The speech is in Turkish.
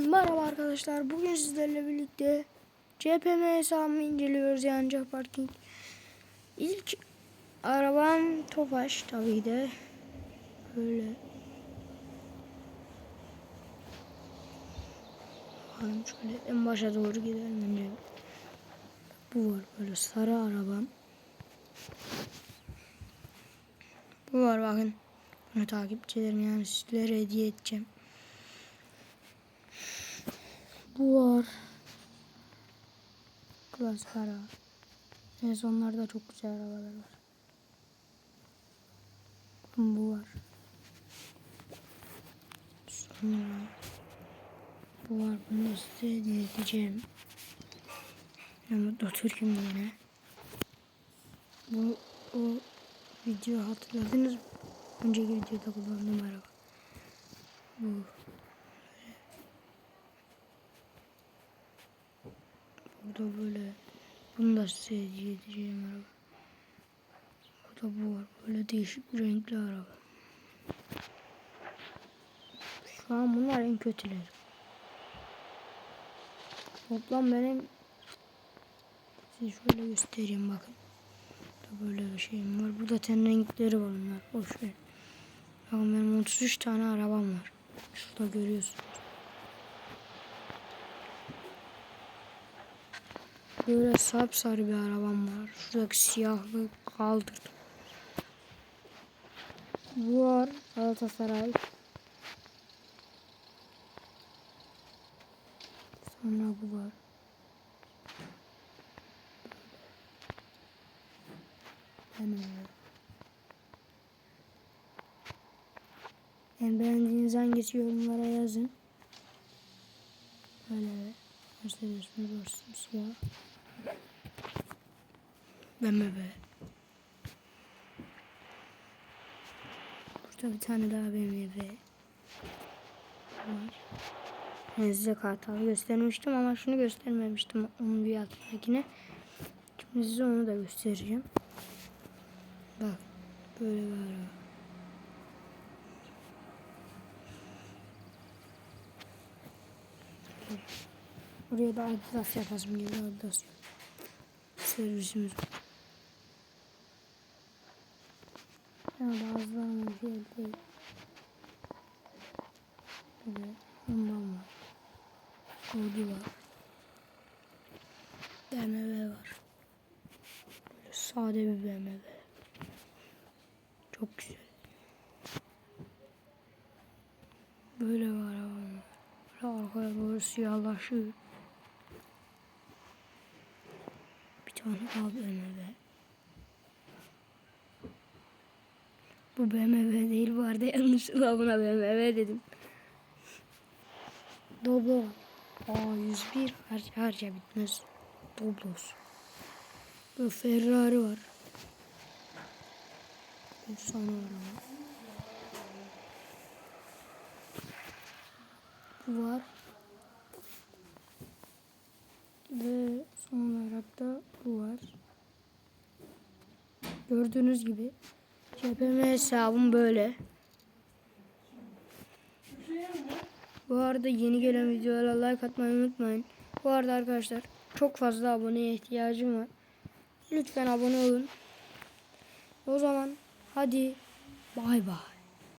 Merhaba arkadaşlar. Bugün sizlerle birlikte CPM hesabımı inceliyoruz yani Car Parking. İlk arabam Tofaş tabii de. Böyle. Bakalım şöyle en başa doğru gidelim önce. Bu var böyle sarı arabam. Bu var bakın. Bunu takipçilerim yani sizlere hediye edeceğim. Bu var. Klas kara. En sonlarda çok güzel arabalar var. Bu var. Sonra bu var. Bunu size edeceğim. Ama Türk'üm yine. Bu o video hatırladınız mı? Önceki videoda kullandığım araba. Bu. Burada böyle bunu da size hediye edeceğim araba. Burada bu var. Böyle değişik bir renkli araba. Şu an bunlar en kötüleri. Toplam benim size şöyle göstereyim bakın. Burada böyle bir şeyim var. Burada ten renkleri var bunlar. Boş ver. Bakın benim 33 tane arabam var. Şurada görüyorsunuz. Böyle sapsarı bir arabam var. Şuradaki siyahlı kaldırdım. Bu var Galatasaray. Sonra bu var. Ben. En beğendiğiniz hangisi yorumlara yazın. Böyle Mercedes'imiz var siyah. BMW. Burada bir tane daha BMW var. Ben size kartal göstermiştim ama şunu göstermemiştim onun bir altındakine. Şimdi size onu da göstereceğim. Bak böyle bir araba. Buraya da Adidas yapasım geliyor Adidas. Servisimiz var. Ya bazılarına güzel değil. Böyle ondan var. Audi var. BMW var. Böyle sade bir BMW. Çok güzel. Böyle var ama. Böyle arkaya doğru siyahlaşıyor. Bir tane daha BMW. Bu BMW değil vardı yanlışlıkla buna BMW dedim. Doblo. Aa 101 harca, harca bitmez. Doblos. Bu Ferrari var. Efsane araba. Bu var. Ve son olarak da bu var. Gördüğünüz gibi CPM hesabım böyle. Bu arada yeni gelen videolara like atmayı unutmayın. Bu arada arkadaşlar çok fazla aboneye ihtiyacım var. Lütfen abone olun. O zaman hadi bay bay.